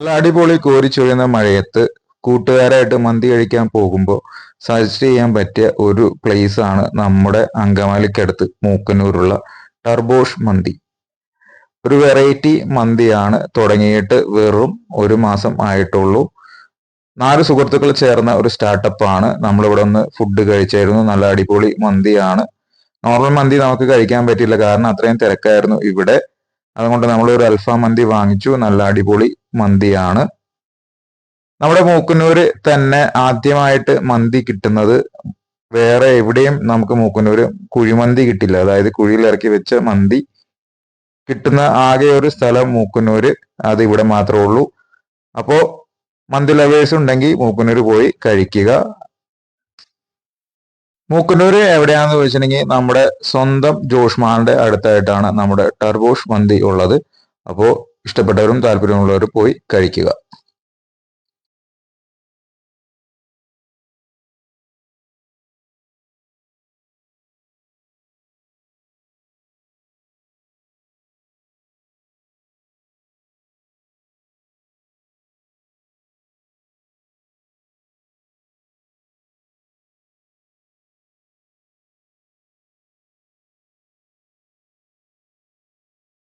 നല്ല അടിപൊളി കോരിച്ചൊഴിയുന്ന മഴയത്ത് കൂട്ടുകാരായിട്ട് മന്തി കഴിക്കാൻ പോകുമ്പോൾ സജസ്റ്റ് ചെയ്യാൻ പറ്റിയ ഒരു പ്ലേസ് ആണ് നമ്മുടെ അങ്കമാലിക്കടുത്ത് മൂക്കന്നൂരുള്ള ടർബോഷ് മന്തി. ഒരു വെറൈറ്റി മന്തിയാണ് തുടങ്ങിയിട്ട് വെറും ഒരു മാസം ആയിട്ടുള്ളൂ. നാല് സുഹൃത്തുക്കൾ ചേർന്ന ഒരു സ്റ്റാർട്ടപ്പ് ആണ്. നമ്മളിവിടെ ഒന്ന് ഫുഡ് കഴിച്ചായിരുന്നു. നല്ല അടിപൊളി മന്തിയാണ്. നോർമൽ മന്തി നമുക്ക് കഴിക്കാൻ പറ്റില്ല കാരണം അത്രയും തിരക്കായിരുന്നു. ഇവിടെ അതുകൊണ്ട് നമ്മൾ ഒരു അൽഫാം മന്തി വാങ്ങിച്ചു. നല്ല അടിപൊളി മന്തിയാണ്. നമ്മുടെ മൂക്കുന്നൂര് തന്നെ ആദ്യമായിട്ട് മന്തി കിട്ടുന്നത് വേറെ എവിടെയും നമുക്ക് മൂക്കുന്നൂര് കുഴിമന്തി കിട്ടില്ല. അതായത് കുഴിയിൽ ഇറക്കി വെച്ച മന്തി കിട്ടുന്ന ആകെ ഒരു സ്ഥലം മൂക്കുന്നൂര് അത് ഇവിടെ മാത്രമേ ഉള്ളൂ. അപ്പോ മന്തി ലവേഴ്സ് ഉണ്ടെങ്കിൽ മൂക്കുന്നൂര് പോയി കഴിക്കുക. മൂക്കുന്നൂര് എവിടെയാന്ന് ചോദിച്ചിട്ടുണ്ടെങ്കിൽ നമ്മുടെ സ്വന്തം ജോഷ്മാന്റെ അടുത്തായിട്ടാണ് നമ്മുടെ ടർബോഷ് മന്തി ഉള്ളത്. അപ്പോൾ ഇഷ്ടപ്പെട്ടവരും താല്പര്യമുള്ളവരും പോയി കഴിക്കുക.